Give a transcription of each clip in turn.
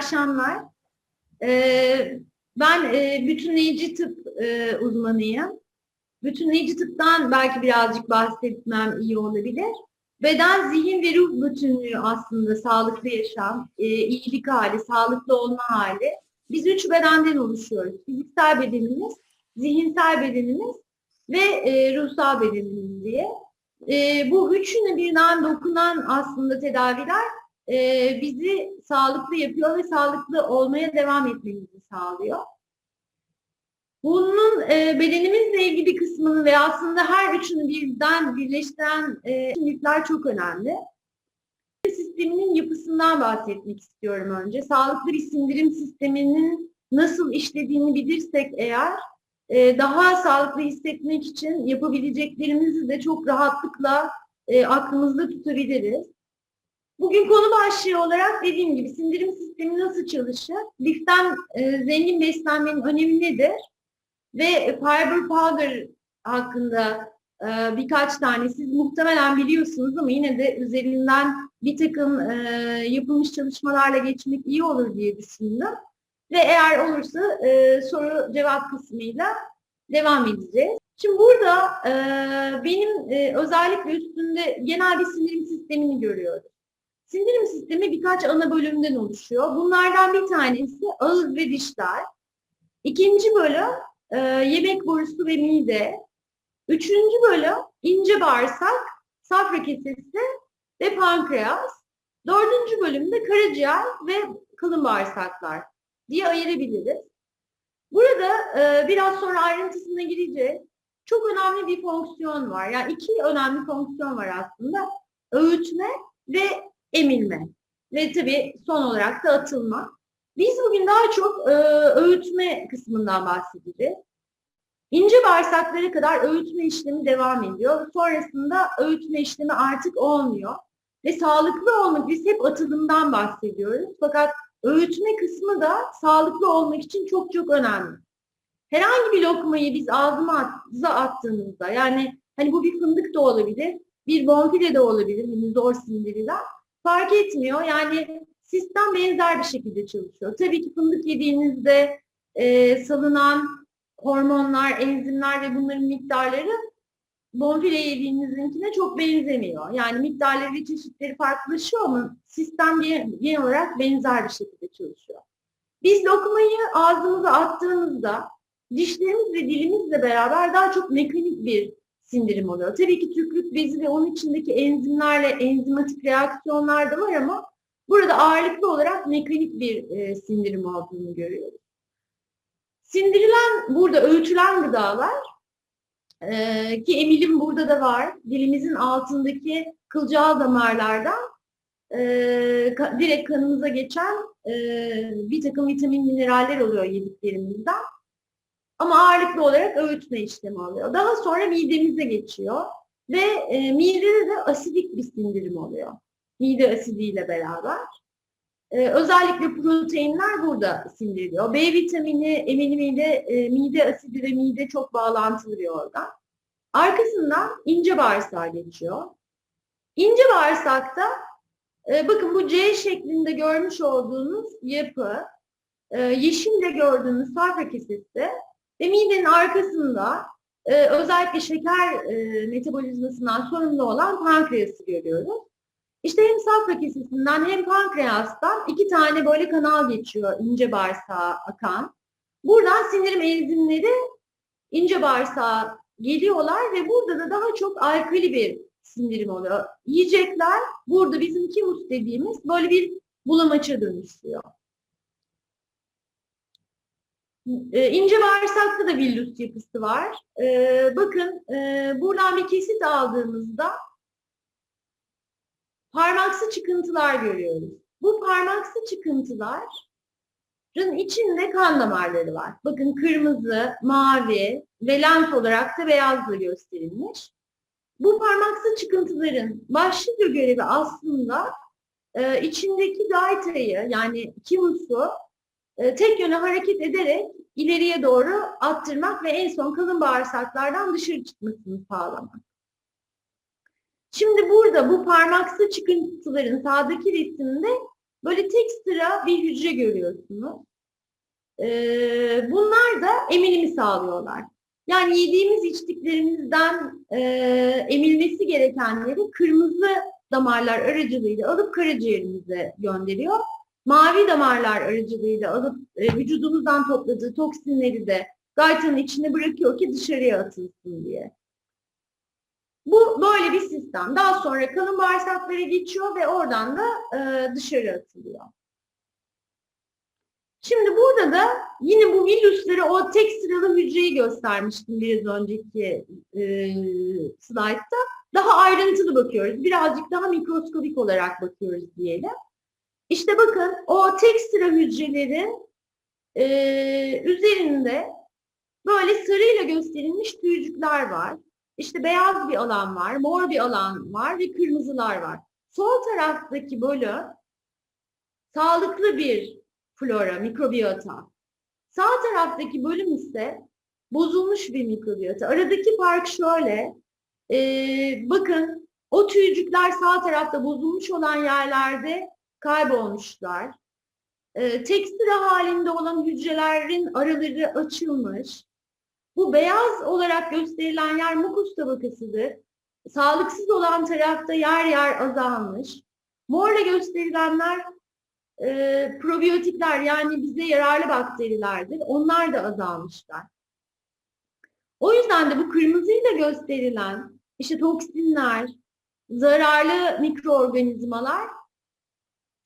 akşamlar. Ee, ben e, bütünleyici tıp e, uzmanıyım. Bütünleyici tıptan belki birazcık bahsetmem iyi olabilir. Beden, zihin ve ruh bütünlüğü aslında sağlıklı yaşam, e, iyilik hali, sağlıklı olma hali. Biz üç bedenden oluşuyoruz. Fiziksel bedenimiz, zihinsel bedenimiz ve e, ruhsal bedenimiz diye. E, bu üçünü birden dokunan aslında tedaviler e, bizi sağlıklı yapıyor ve sağlıklı olmaya devam etmemizi sağlıyor. Bunun e, bedenimizle ilgili kısmını ve aslında her üçünü birden birleştiren e, kimlikler çok önemli. Sisteminin yapısından bahsetmek istiyorum önce. Sağlıklı bir sindirim sisteminin nasıl işlediğini bilirsek eğer e, daha sağlıklı hissetmek için yapabileceklerimizi de çok rahatlıkla e, aklımızda tutabiliriz. Bugün konu başlığı olarak dediğim gibi sindirim sistemi nasıl çalışır? Liften e, zengin beslenmenin önemi nedir? Ve Fiber Powder hakkında e, birkaç tane siz muhtemelen biliyorsunuz ama yine de üzerinden bir takım e, yapılmış çalışmalarla geçmek iyi olur diye düşündüm. Ve eğer olursa e, soru cevap kısmıyla devam edeceğiz. Şimdi burada e, benim e, özellikle üstünde genel bir sindirim sistemini görüyoruz. Sindirim sistemi birkaç ana bölümden oluşuyor. Bunlardan bir tanesi ağız ve dişler. İkinci bölüm e, yemek borusu ve mide. Üçüncü bölüm ince bağırsak, safra kesesi ve pankreas. Dördüncü bölümde karaciğer ve kalın bağırsaklar diye ayırabiliriz. Burada e, biraz sonra ayrıntısına gireceğiz. Çok önemli bir fonksiyon var. Yani iki önemli fonksiyon var aslında. Öğütme ve emilme ve tabii son olarak da atılma. Biz bugün daha çok e, öğütme kısmından bahsedeceğiz. İnce bağırsaklara kadar öğütme işlemi devam ediyor. Sonrasında öğütme işlemi artık olmuyor. Ve sağlıklı olmak, biz hep atılımdan bahsediyoruz. Fakat öğütme kısmı da sağlıklı olmak için çok çok önemli. Herhangi bir lokmayı biz ağzımıza attığımızda, yani hani bu bir fındık da olabilir, bir bonfile de olabilir, hani zor sindirilen, fark etmiyor. Yani sistem benzer bir şekilde çalışıyor. Tabii ki fındık yediğinizde e, salınan hormonlar, enzimler ve bunların miktarları bonfile yediğinizinkine çok benzemiyor. Yani miktarları çeşitleri farklılaşıyor ama sistem genel olarak benzer bir şekilde çalışıyor. Biz lokmayı ağzımıza attığımızda dişlerimiz ve dilimizle beraber daha çok mekanik bir sindirim oluyor. Tabii ki tükrük bezi ve onun içindeki enzimlerle enzimatik reaksiyonlar da var ama burada ağırlıklı olarak mekanik bir e, sindirim olduğunu görüyoruz. Sindirilen, burada öğütülen gıdalar e, ki emilim burada da var. Dilimizin altındaki kılcal damarlardan e, ka, direkt kanımıza geçen e, bir takım vitamin mineraller oluyor yediklerimizden. Ama ağırlıklı olarak öğütme işlemi oluyor. Daha sonra midemize geçiyor ve e, midede de asidik bir sindirim oluyor. Mide asidiyle beraber. E, özellikle proteinler burada sindiriliyor. B vitamini, eminimide e, mide asidi ve mide çok bağlantılı bir organ. Arkasından ince bağırsağa geçiyor. İnce bağırsakta e, bakın bu C şeklinde görmüş olduğunuz yapı, e, yeşille gördüğünüz safra kesesi ve midenin arkasında e, özellikle şeker e, metabolizmasından sorumlu olan pankreası görüyoruz. İşte hem safra kesesinden hem pankreastan iki tane böyle kanal geçiyor ince bağırsağa akan. Buradan sindirim enzimleri ince bağırsağa geliyorlar ve burada da daha çok alkali bir sindirim oluyor. Yiyecekler burada bizim kimus dediğimiz böyle bir bulamaça dönüşüyor. E, ince bağırsakta da villus yapısı var. E, bakın e, buradan bir kesit aldığımızda parmaksı çıkıntılar görüyoruz. Bu parmaksı çıkıntıların içinde kan damarları var. Bakın kırmızı, mavi ve lent olarak da beyazla gösterilmiş. Bu parmaksı çıkıntıların başlıca görevi aslında e, içindeki gaitayı yani kimusu tek yöne hareket ederek ileriye doğru attırmak ve en son kalın bağırsaklardan dışarı çıkmasını sağlamak. Şimdi burada bu parmaksı çıkıntıların sağdaki resimde böyle tek sıra bir hücre görüyorsunuz. Ee, bunlar da eminimi sağlıyorlar. Yani yediğimiz içtiklerimizden e, emilmesi gerekenleri kırmızı damarlar aracılığıyla alıp karaciğerimize gönderiyor. Mavi damarlar aracılığıyla alıp e, vücudumuzdan topladığı toksinleri de gaytanın içine bırakıyor ki dışarıya atılsın diye. Bu böyle bir sistem. Daha sonra kalın bağırsaklara geçiyor ve oradan da e, dışarı atılıyor. Şimdi burada da yine bu virüsleri o tek sıralı hücreyi göstermiştim biraz önceki e, slaytta. Daha ayrıntılı bakıyoruz. Birazcık daha mikroskobik olarak bakıyoruz diyelim. İşte bakın o tek sıra hücrelerin e, üzerinde böyle sarıyla gösterilmiş tüycükler var. İşte beyaz bir alan var, mor bir alan var ve kırmızılar var. Sol taraftaki bölüm sağlıklı bir flora, mikrobiyota. Sağ taraftaki bölüm ise bozulmuş bir mikrobiyota. Aradaki fark şöyle. Ee, bakın o tüycükler sağ tarafta bozulmuş olan yerlerde kaybolmuşlar. Ee, tek halinde olan hücrelerin araları açılmış. Bu beyaz olarak gösterilen yer mukus tabakasıdır. Sağlıksız olan tarafta yer yer azalmış. Morla gösterilenler e, probiyotikler yani bize yararlı bakterilerdir. Onlar da azalmışlar. O yüzden de bu kırmızıyla gösterilen işte toksinler, zararlı mikroorganizmalar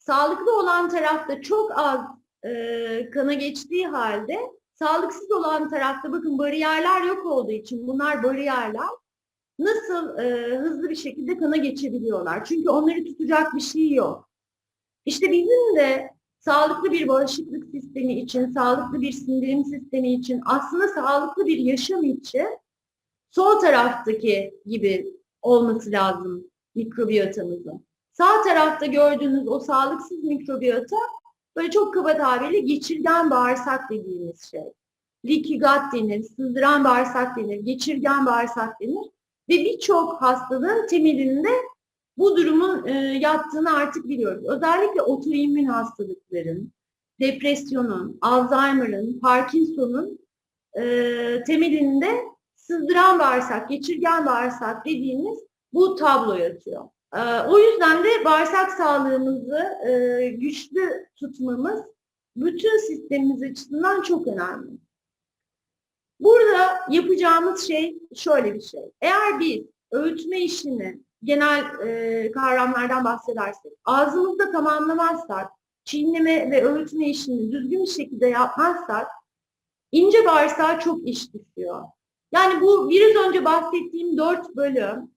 sağlıklı olan tarafta çok az e, kana geçtiği halde sağlıksız olan tarafta bakın bariyerler yok olduğu için bunlar bariyerler nasıl e, hızlı bir şekilde kana geçebiliyorlar. Çünkü onları tutacak bir şey yok. İşte bizim de sağlıklı bir bağışıklık sistemi için, sağlıklı bir sindirim sistemi için, aslında sağlıklı bir yaşam için sol taraftaki gibi olması lazım mikrobiyotamızın. Sağ tarafta gördüğünüz o sağlıksız mikrobiyota böyle çok kaba tabirle geçirgen bağırsak dediğimiz şey. Leaky gut denir, sızdıran bağırsak denir, geçirgen bağırsak denir ve birçok hastalığın temelinde bu durumun e, yattığını artık biliyoruz. Özellikle otoimmün hastalıkların, depresyonun, Alzheimer'ın, Parkinson'un e, temelinde sızdıran bağırsak, geçirgen bağırsak dediğimiz bu tablo yatıyor. E, o yüzden de bağırsak sağlığımızı e, güçlü tutmamız bütün sistemimiz açısından çok önemli. Burada yapacağımız şey şöyle bir şey. Eğer biz öğütme işini genel e, kavramlardan bahsedersek, ağzımızda tamamlamazsak, çiğneme ve öğütme işini düzgün bir şekilde yapmazsak, ince bağırsağa çok iş düşüyor. Yani bu biraz önce bahsettiğim dört bölüm,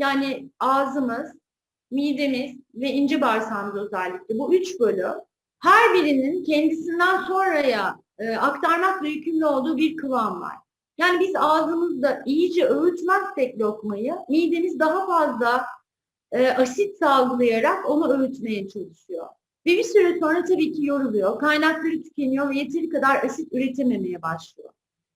yani ağzımız, midemiz ve ince bağırsağımız özellikle bu üç bölüm, her birinin kendisinden sonraya e, aktarmakla yükümlü olduğu bir kıvam var. Yani biz ağzımızda iyice öğütmezsek lokmayı, midemiz daha fazla e, asit salgılayarak onu öğütmeye çalışıyor. Ve bir süre sonra tabii ki yoruluyor, kaynakları tükeniyor ve yeteri kadar asit üretememeye başlıyor.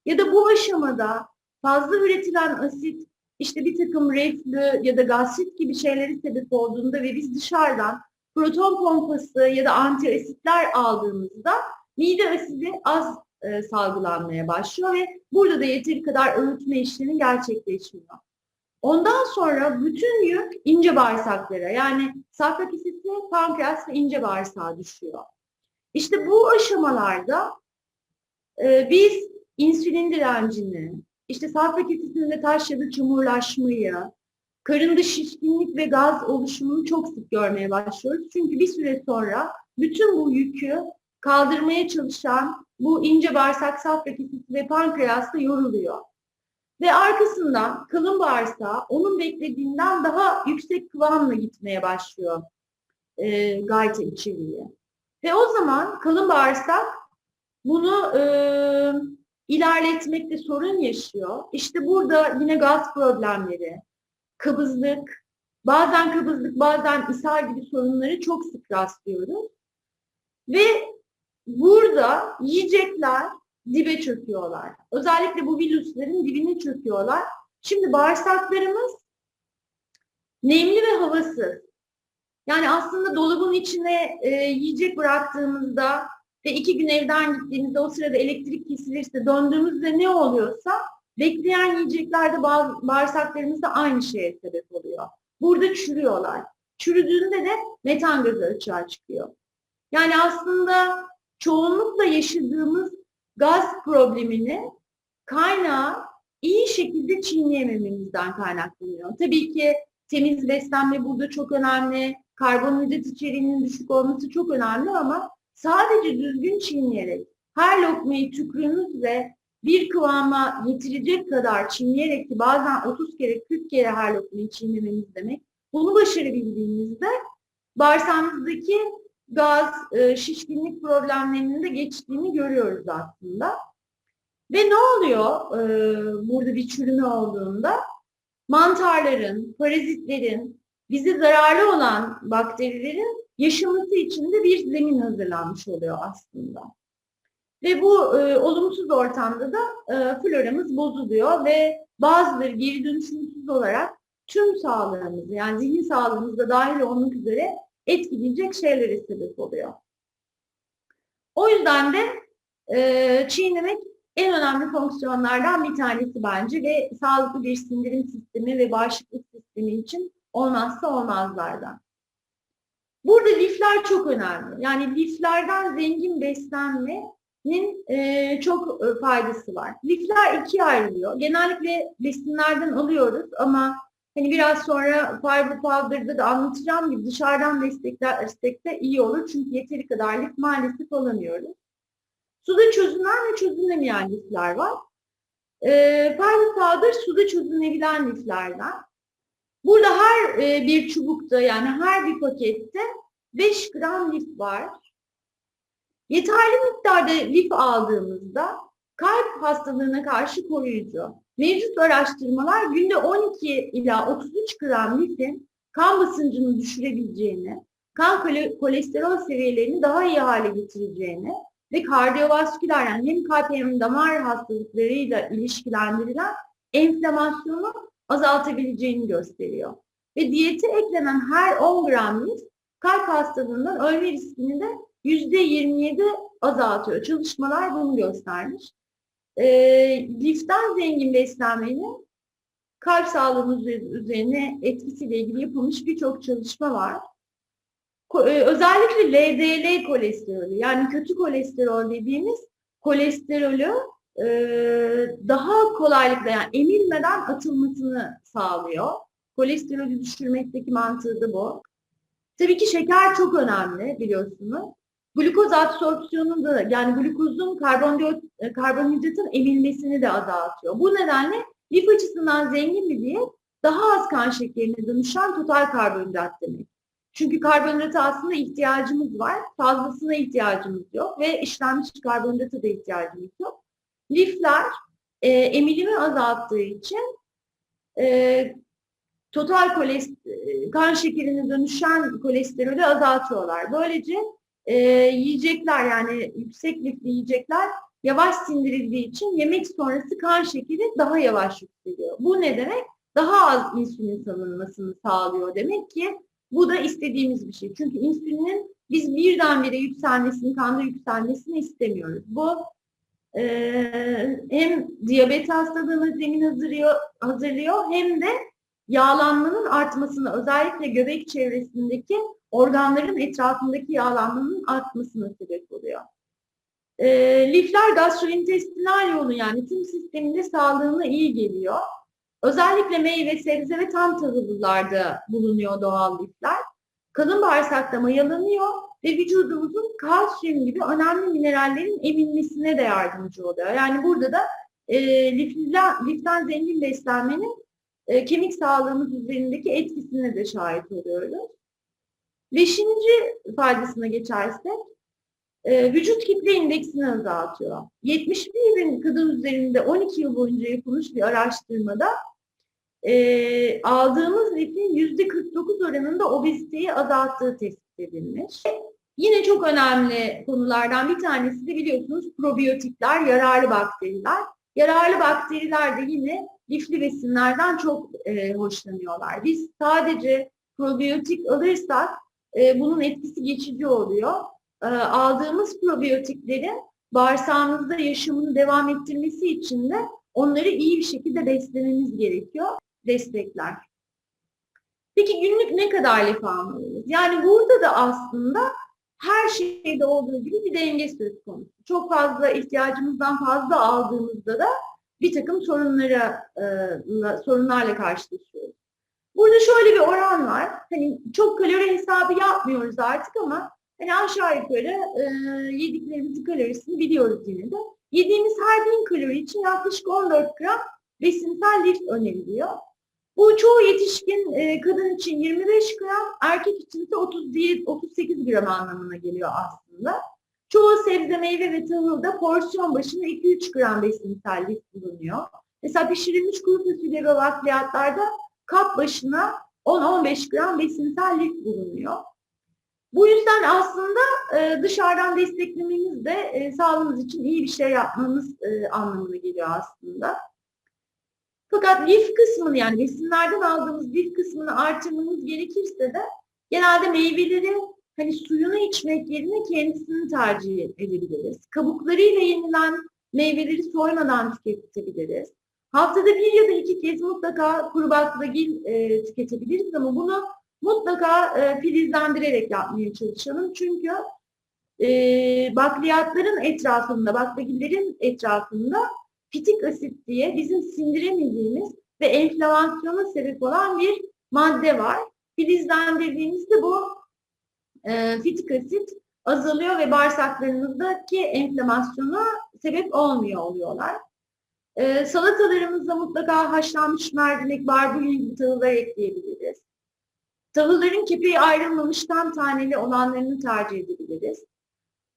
Ya da bu aşamada fazla üretilen asit işte bir takım reflü ya da gastrit gibi şeyleri sebep olduğunda ve biz dışarıdan proton pompası ya da antiasitler aldığımızda mide asidi az e, salgılanmaya başlıyor ve burada da yeteri kadar öğütme işlemi gerçekleşmiyor. Ondan sonra bütün yük ince bağırsaklara yani safra kesesi, pankreas ve ince bağırsağa düşüyor. İşte bu aşamalarda e, biz insülin direncini, işte safra kesesinde taş ya da çamurlaşmayı, karında şişkinlik ve gaz oluşumunu çok sık görmeye başlıyoruz. Çünkü bir süre sonra bütün bu yükü kaldırmaya çalışan bu ince bağırsak safra kesesi ve pankreas da yoruluyor. Ve arkasından kalın bağırsağı onun beklediğinden daha yüksek kıvamla gitmeye başlıyor e, gayta içeriği. Ve o zaman kalın bağırsak bunu e, ilerletmekte sorun yaşıyor. İşte burada yine gaz problemleri, kabızlık, bazen kabızlık bazen ishal gibi sorunları çok sık rastlıyoruz. Ve burada yiyecekler dibe çöküyorlar. Özellikle bu virüslerin dibine çöküyorlar. Şimdi bağırsaklarımız nemli ve havasız. Yani aslında dolabın içine e, yiyecek bıraktığımızda ve iki gün evden gittiğimizde o sırada elektrik kesilirse döndüğümüzde ne oluyorsa bekleyen yiyeceklerde bağ- bağırsaklarımızda aynı şeye sebep oluyor. Burada çürüyorlar. Çürüdüğünde de metan gazı açığa çıkıyor. Yani aslında çoğunlukla yaşadığımız gaz problemini kaynağı iyi şekilde çiğneyemememizden kaynaklanıyor. Tabii ki temiz beslenme burada çok önemli. Karbonhidrat içeriğinin düşük olması çok önemli ama sadece düzgün çiğneyerek her lokmayı tükrüğünüzle bir kıvama getirecek kadar çiğneyerek ki bazen 30 kere 40 kere her lokmayı çiğnememiz demek. Bunu başarabildiğimizde bağırsağımızdaki gaz, e, şişkinlik problemlerinin de geçtiğini görüyoruz aslında. Ve ne oluyor e, burada bir çürüme olduğunda? Mantarların, parazitlerin, bize zararlı olan bakterilerin yaşaması için de bir zemin hazırlanmış oluyor aslında. Ve bu e, olumsuz ortamda da e, floramız bozuluyor ve bazıları geri dönüşümsüz olarak tüm sağlığımızı yani zihin sağlığımızda dahil olmak üzere etkileyecek şeylere sebep oluyor. O yüzden de e, çiğnemek en önemli fonksiyonlardan bir tanesi bence ve sağlıklı bir sindirim sistemi ve bağışıklık sistemi için olmazsa olmazlardan. Burada lifler çok önemli. Yani liflerden zengin beslenmenin e, çok e, faydası var. Lifler ikiye ayrılıyor. Genellikle besinlerden alıyoruz ama hani biraz sonra fiber powder'da da anlatacağım gibi dışarıdan desteklersek de iyi olur. Çünkü yeteri kadar lif maalesef alamıyoruz. Suda çözünen ve çözünemeyen lifler var. E, fiber powder suda çözünebilen liflerden. Burada her e, bir çubukta yani her bir pakette 5 gram lif var. Yeterli miktarda lif aldığımızda kalp hastalığına karşı koruyucu. Mevcut araştırmalar günde 12 ila 33 gram lifin kan basıncını düşürebileceğini, kan kole- kolesterol seviyelerini daha iyi hale getireceğini ve kardiyovasküler yani hem kalp hem damar hastalıklarıyla ilişkilendirilen enflamasyonu azaltabileceğini gösteriyor. Ve diyete eklenen her 10 gram lif kalp hastalığından ölme riskini de %27 azaltıyor. Çalışmalar bunu göstermiş. E, liften zengin beslenmenin kalp sağlığımız üzerine etkisiyle ilgili yapılmış birçok çalışma var. E, özellikle LDL kolesterolü yani kötü kolesterol dediğimiz kolesterolü e, daha kolaylıkla yani emilmeden atılmasını sağlıyor. Kolesterolü düşürmekteki mantığı da bu. Tabii ki şeker çok önemli biliyorsunuz. Glukoz absorpsiyonunu da yani glukozun karbondiot, e, karbonhidratın emilmesini de azaltıyor. Bu nedenle lif açısından zengin bir diyet daha az kan şekerine dönüşen total karbonhidrat demek. Çünkü karbonhidrata aslında ihtiyacımız var. Fazlasına ihtiyacımız yok ve işlenmiş karbonhidrata da ihtiyacımız yok. Lifler e, emilimi azalttığı için e, total kolest e, kan şekerine dönüşen kolesterolü azaltıyorlar. Böylece e, yiyecekler yani yüksek lifli yiyecekler yavaş sindirildiği için yemek sonrası kan şekeri daha yavaş yükseliyor. Bu ne demek? Daha az insülin salınmasını sağlıyor demek ki bu da istediğimiz bir şey. Çünkü insülinin biz birdenbire yükselmesini, kanda yükselmesini istemiyoruz. Bu e, hem diyabet hastalığına zemin hazırlıyor, hazırlıyor hem de yağlanmanın artmasını özellikle göbek çevresindeki organların etrafındaki yağlanmanın artmasına sebep oluyor. E, lifler gastrointestinal yolu yani tüm sisteminde sağlığına iyi geliyor. Özellikle meyve, sebze ve tam tahıllılarda bulunuyor doğal lifler. Kalın bağırsakta mayalanıyor ve vücudumuzun kalsiyum gibi önemli minerallerin emilmesine de yardımcı oluyor. Yani burada da e, liften, liften zengin beslenmenin e, kemik sağlığımız üzerindeki etkisine de şahit oluyoruz. Beşinci faydasına geçersek, e, vücut kitle indeksini azaltıyor. 71 bin kadın üzerinde 12 yıl boyunca yapılmış bir araştırmada e, aldığımız lifin yüzde 49 oranında obeziteyi azalttığı tespit edilmiş. Yine çok önemli konulardan bir tanesi de biliyorsunuz probiyotikler, yararlı bakteriler. Yararlı bakteriler de yine lifli besinlerden çok e, hoşlanıyorlar. Biz sadece probiyotik alırsak e, bunun etkisi geçici oluyor. E, aldığımız probiyotiklerin bağırsağımızda yaşamını devam ettirmesi için de onları iyi bir şekilde beslememiz gerekiyor. Destekler. Peki günlük ne kadar lif almalıyız? Yani burada da aslında her şeyde olduğu gibi bir denge söz konusu. Çok fazla ihtiyacımızdan fazla aldığımızda da bir takım sorunlara e, sorunlarla karşılaşıyoruz. Burada şöyle bir oran var. Hani çok kalori hesabı yapmıyoruz artık ama hani aşağı yukarı e, yediklerimizin kalorisini biliyoruz yine de. Yediğimiz her bin kalori için yaklaşık 14 gram besinsel lif öneriliyor. Bu çoğu yetişkin e, kadın için 25 gram, erkek için ise 37, 38 gram anlamına geliyor aslında. Çoğu sebze, meyve ve tahılda porsiyon başına 2-3 gram besinsel lif bulunuyor. Mesela pişirilmiş kuru fasulye ve bakliyatlarda kap başına 10-15 gram besinsel lif bulunuyor. Bu yüzden aslında e, dışarıdan desteklememiz de e, sağlığımız için iyi bir şey yapmamız e, anlamına geliyor aslında. Fakat lif kısmını yani besinlerden aldığımız lif kısmını artırmamız gerekirse de genelde meyveleri hani suyunu içmek yerine kendisini tercih edebiliriz. Kabuklarıyla yenilen meyveleri soymadan tüketebiliriz. Haftada bir ya da iki kez mutlaka kuru baklagil e, tüketebiliriz ama bunu mutlaka e, filizlendirerek yapmaya çalışalım. Çünkü e, bakliyatların etrafında, baklagillerin etrafında fitik asit diye bizim sindiremediğimiz ve enflamasyona sebep olan bir madde var. Filizlendirdiğimizde bu e, fitik asit azalıyor ve bağırsaklarımızdaki enflamasyona sebep olmuyor oluyorlar. E, salatalarımızda mutlaka haşlanmış mercimek, barbunya gibi tahıllar ekleyebiliriz. Tahılların kepeği ayrılmamış tam taneli olanlarını tercih edebiliriz.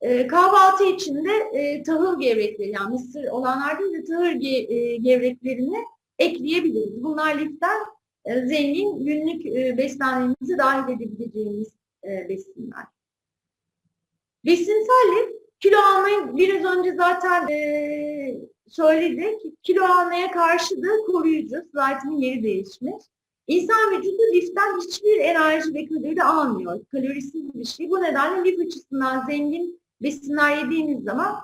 E, kahvaltı içinde e, tahıl gevrekleri yani mısır olanlar değil de tahıl ge, e, gevreklerini ekleyebiliriz. Bunlar liften e, zengin günlük e, beslenmemizi dahil edebileceğimiz e, besinler. Besinsel lif kilo almayı biraz önce zaten e, söyledik. Kilo almaya karşı da koruyucu. Slaytımın yeri değişmiş. İnsan vücudu liften hiçbir enerji ve kalori almıyor. Kalorisiz bir şey. Bu nedenle lif açısından zengin besinler yediğiniz zaman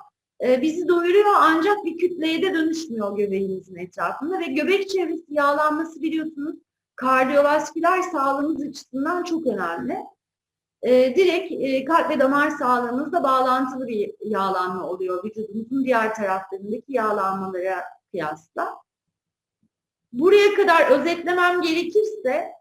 e, bizi doyuruyor ancak bir kütleye de dönüşmüyor göbeğimizin etrafında ve göbek çevresi yağlanması biliyorsunuz kardiyovasküler sağlığımız açısından çok önemli. E, direkt e, kalp ve damar sağlığımızla bağlantılı bir yağlanma oluyor vücudumuzun diğer taraflarındaki yağlanmalara kıyasla. Buraya kadar özetlemem gerekirse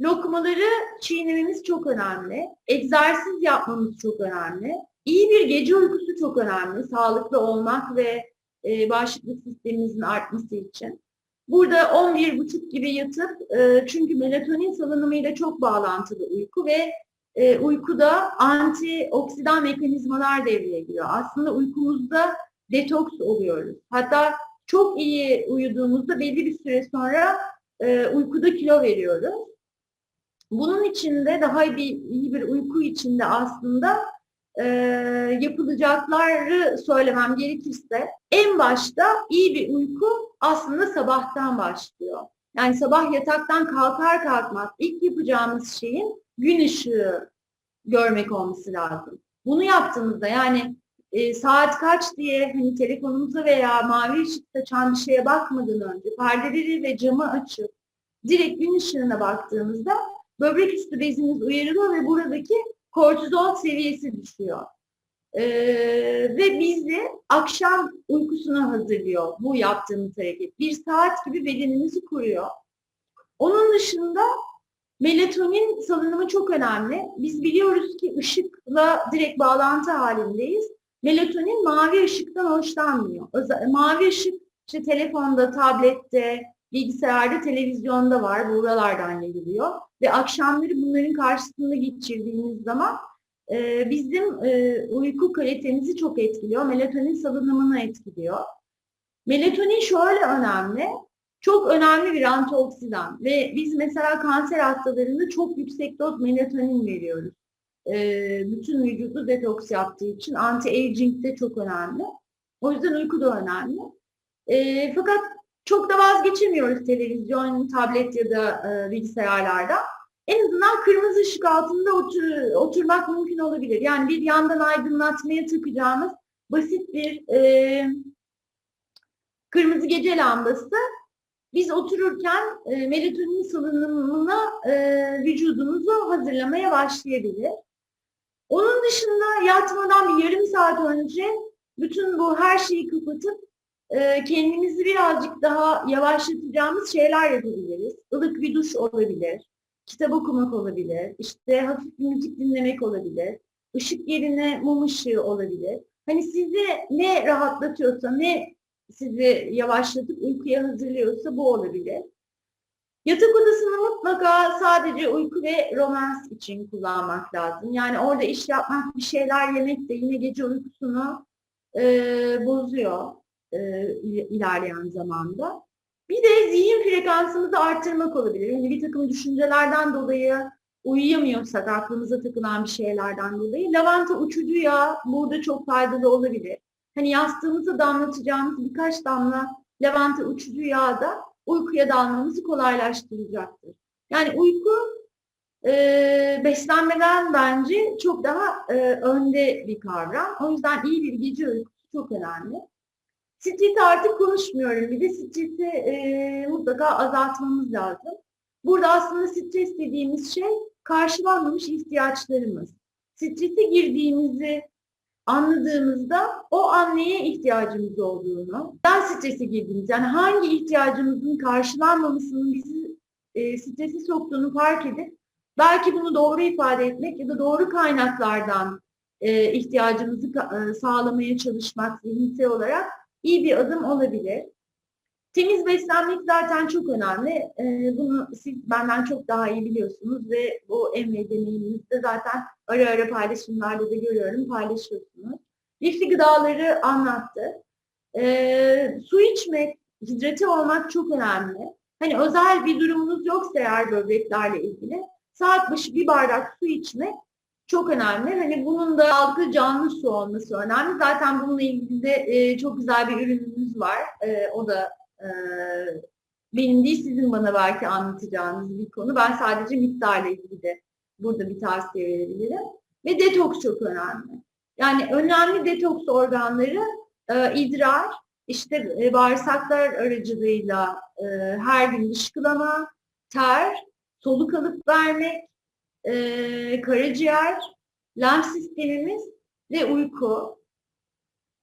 lokmaları çiğnememiz çok önemli. Egzersiz yapmamız çok önemli. İyi bir gece uykusu çok önemli. Sağlıklı olmak ve e, bağışıklık sistemimizin artması için. Burada 11.30 gibi yatıp e, çünkü melatonin salınımıyla çok bağlantılı uyku ve e, uykuda antioksidan mekanizmalar devreye giriyor. Aslında uykumuzda detoks oluyoruz. Hatta çok iyi uyuduğumuzda belli bir süre sonra e, uykuda kilo veriyoruz. Bunun içinde daha bir, iyi bir uyku içinde aslında e, yapılacakları söylemem gerekirse en başta iyi bir uyku aslında sabahtan başlıyor. Yani sabah yataktan kalkar kalkmaz ilk yapacağımız şeyin gün ışığı görmek olması lazım. Bunu yaptığımızda yani e, saat kaç diye hani telefonumuza veya mavi ışık saçan bir şeye bakmadan önce perdeleri ve camı açıp direkt gün ışığına baktığımızda böbrek üstü bezimiz uyarılıyor ve buradaki kortizol seviyesi düşüyor. Ee, ve bizi akşam uykusuna hazırlıyor bu yaptığımız hareket. Bir saat gibi bedenimizi kuruyor. Onun dışında melatonin salınımı çok önemli. Biz biliyoruz ki ışıkla direkt bağlantı halindeyiz. Melatonin mavi ışıktan hoşlanmıyor. Mavi ışık işte telefonda, tablette, bilgisayarda, televizyonda var. Buralardan yayılıyor. Ve akşamları bunların karşısında geçirdiğimiz zaman e, bizim e, uyku kalitemizi çok etkiliyor. Melatonin salınımını etkiliyor. Melatonin şöyle önemli. Çok önemli bir antioksidan ve biz mesela kanser hastalarında çok yüksek doz melatonin veriyoruz. E, bütün vücudu detoks yaptığı için anti-aging de çok önemli. O yüzden uyku da önemli. E, fakat çok da vazgeçemiyoruz televizyon, tablet ya da e, bilgisayarlardan. en azından kırmızı ışık altında otur, oturmak mümkün olabilir. Yani bir yandan aydınlatmaya takacağımız basit bir e, kırmızı gece lambası biz otururken e, melatonin salınımına e, vücudumuzu hazırlamaya başlayabilir. Onun dışında yatmadan bir yarım saat önce bütün bu her şeyi kapatıp e, kendimizi birazcık daha yavaşlatacağımız şeyler yapabiliriz. Ilık bir duş olabilir, kitap okumak olabilir, işte hafif müzik dinlemek olabilir, ışık yerine mum ışığı olabilir. Hani sizi ne rahatlatıyorsa, ne sizi yavaşlatıp uykuya hazırlıyorsa bu olabilir. Yatak odasını mutlaka sadece uyku ve romans için kullanmak lazım. Yani orada iş yapmak, bir şeyler yemek de yine gece uykusunu e, bozuyor e, il- ilerleyen zamanda. Bir de zihin frekansımızı arttırmak olabilir. Yani bir takım düşüncelerden dolayı uyuyamıyorsak, aklımıza takılan bir şeylerden dolayı lavanta uçucu yağı burada çok faydalı olabilir. Hani yastığımıza damlatacağımız birkaç damla lavanta uçucu yağı da uykuya dalmamızı kolaylaştıracaktır. Yani uyku e, beslenmeden bence çok daha e, önde bir kavram. O yüzden iyi bir gece uykusu çok önemli. Stresi artık konuşmuyorum. Bir de stresi e, mutlaka azaltmamız lazım. Burada aslında stres dediğimiz şey karşılanmamış ihtiyaçlarımız. Strese girdiğimizi anladığımızda o an neye ihtiyacımız olduğunu, ben strese girdiğimiz yani hangi ihtiyacımızın karşılanmamasının bizi e, strese soktuğunu fark edip belki bunu doğru ifade etmek ya da doğru kaynaklardan e, ihtiyacımızı e, sağlamaya çalışmak zihinsel olarak iyi bir adım olabilir. Temiz beslenmek zaten çok önemli. E, bunu siz benden çok daha iyi biliyorsunuz ve bu emre deneyiminizde zaten ara ara paylaşımlarda da görüyorum, paylaşıyorsunuz. Lifli gıdaları anlattı. E, su içmek, hidrate olmak çok önemli. Hani özel bir durumunuz yoksa eğer böbreklerle ilgili saat başı bir bardak su içmek çok önemli. Hani bunun da sağlıklı canlı su olması önemli. Zaten bununla ilgili de e, çok güzel bir ürünümüz var. E, o da e, benim değil sizin bana belki anlatacağınız bir konu. Ben sadece miktarla ilgili de burada bir tavsiye verebilirim. Ve detoks çok önemli. Yani önemli detoks organları e, idrar, işte e, bağırsaklar aracılığıyla e, her gün dışkılama, ter, soluk alıp vermek, e, karaciğer, lenf sistemimiz ve uyku.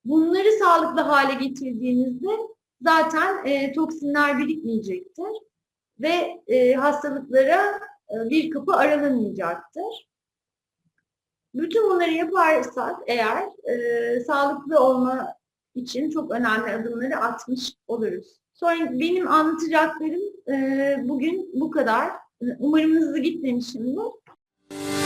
Bunları sağlıklı hale getirdiğinizde zaten e, toksinler birikmeyecektir ve e, hastalıklara e, bir kapı aralamayacaktır. Bütün bunları yaparsak eğer e, sağlıklı olma için çok önemli adımları atmış oluruz. Sonra benim anlatacaklarım e, bugün bu kadar. Umarım hızlı gitmemişimdir. you